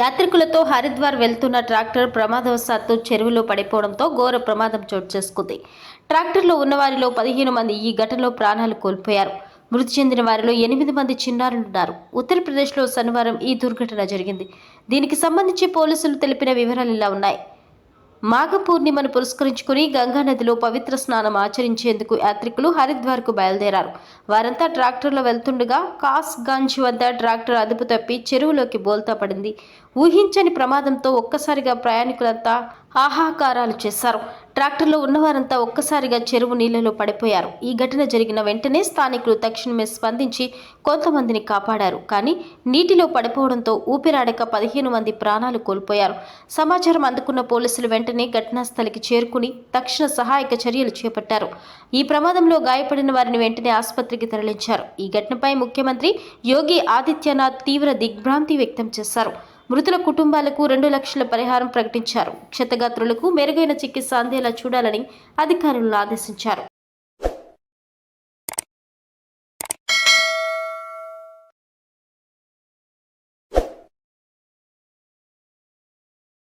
యాత్రికులతో హరిద్వార్ వెళ్తున్న ట్రాక్టర్ ప్రమాదవశాత్తు చెరువులో పడిపోవడంతో ఘోర ప్రమాదం చోటు చేసుకుంది. ట్రాక్టర్లో ఉన్న వారిలో పదిహేను మంది ఈ ఘటనలో ప్రాణాలు కోల్పోయారు. మృతి చెందిన వారిలో ఎనిమిది మంది చిన్నారులున్నారు. ఉత్తరప్రదేశ్లో శనివారం ఈ దుర్ఘటన జరిగింది. దీనికి సంబంధించి పోలీసులు తెలిపిన వివరాలు ఇలా ఉన్నాయి. మాఘ పూర్ణిమను పురస్కరించుకుని గంగా నదిలో పవిత్ర స్నానం ఆచరించేందుకు యాత్రికులు హరిద్వార్కు బయలుదేరారు. వారంతా ట్రాక్టర్లో వెళ్తుండగా కాస్గంజ్ వద్ద ట్రాక్టర్ అదుపు తప్పి చెరువులోకి బోల్తా పడింది. ఊహించని ప్రమాదంతో ఒక్కసారిగా ప్రయాణికులంతా ఆహాకారాలు చేశారు. ట్రాక్టర్లో ఉన్నవారంతా ఒక్కసారిగా చెరువు నీళ్ళలో పడిపోయారు. ఈ ఘటన జరిగిన వెంటనే స్థానికులు తక్షణమే స్పందించి కొంతమందిని కాపాడారు. కానీ నీటిలో పడిపోవడంతో ఊపిరాడక పదిహేను మంది ప్రాణాలు కోల్పోయారు. సమాచారం అందుకున్న పోలీసులు వెంటనే ఘటనా స్థలికి చేరుకుని తక్షణ సహాయక చర్యలు చేపట్టారు. ఈ ప్రమాదంలో గాయపడిన వారిని వెంటనే ఆసుపత్రికి తరలించారు. ఈ ఘటనపై ముఖ్యమంత్రి యోగి ఆదిత్యనాథ్ తీవ్ర దిగ్భ్రాంతి వ్యక్తం చేశారు. మృతుల కుటుంబాలకు రెండు లక్షల పరిహారం ప్రకటించారు. క్షతగాత్రులకు మెరుగైన చికిత్స అందేలా చూడాలని అధికారులను ఆదేశించారు.